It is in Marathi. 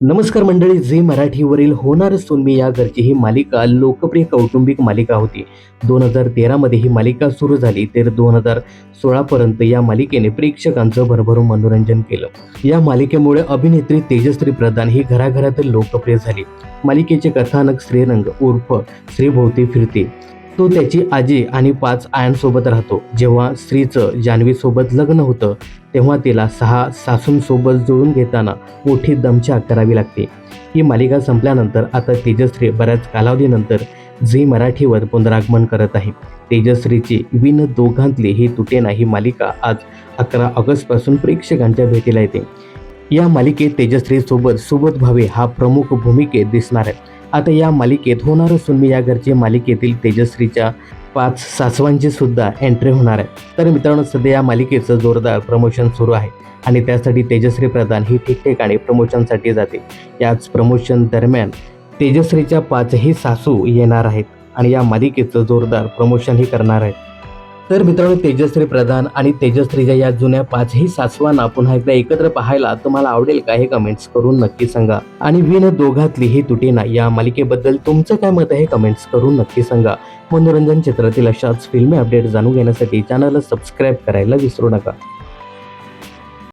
नमस्कार मंडळी झी मराठीवरील होणार सोनमी या घरची ही मालिका लोकप्रिय कौटुंबिक मालिका होती. दोन हजार तेरामध्ये ही मालिका सुरू झाली तर दोन हजार सोळापर्यंत या मालिकेने प्रेक्षकांचं भरभरून मनोरंजन केलं. या मालिकेमुळे अभिनेत्री तेजश्री प्रधान ही घराघरातील लोकप्रिय झाली. मालिकेचे कथानक श्रीरंग उर्फ श्रीभोवती फिरते तो त्याची आजी आणि पाच आयांसोबत राहतो. जेव्हा स्त्रीचं जान्हवीसोबत लग्न होतं तेव्हा तिला सहा सासूंसोबत जुळून घेताना मोठी दमछाक करावी लागते. ही मालिका संपल्यानंतर आता तेजश्री बऱ्याच कालावधीनंतर झी मराठीवर पुनरागमन करत आहे. तेजश्रीची विन दोघांतली ही तुटेना ही मालिका आज अकरा ऑगस्टपासून प्रेक्षकांच्या भेटीला येते. या मालिकेत तेजश्रीसोबत सुबोध भावे हा प्रमुख भूमिकेत दिसणार आहे. आता या मालिकेत होणार सुनमी या घरचे मालिकेतील तेजश्रीच्या पाच सासवांची सुद्धा एंट्री होणार आहे. तर मित्रांनो सध्या या मालिकेचं जोरदार प्रमोशन सुरू आहे आणि त्यासाठी तेजश्री प्रधान ही ठिकठिकाणी प्रमोशनसाठी जाते. याच प्रमोशन दरम्यान तेजश्रीच्या पाचही सासू येणार आहेत आणि या मालिकेचं जोरदार प्रमोशनही करणार आहेत. तर मित्रांनो तेजश्री प्रधान आणि तेजश्रीच्या या जुन्या पाचही सासवांना पुन्हा एकदा एकत्र पाहायला तुम्हाला आवडेल का हे कमेंट्स करून नक्की सांगा. आणि विन दोघातली ही तुटेना या मालिकेबद्दल तुमचं काय मत आहे कमेंट्स करून नक्की सांगा. मनोरंजन क्षेत्रातील अशाच फिल्मी अपडेट जाणून घेण्यासाठी चॅनलला सबस्क्राईब करायला विसरू नका.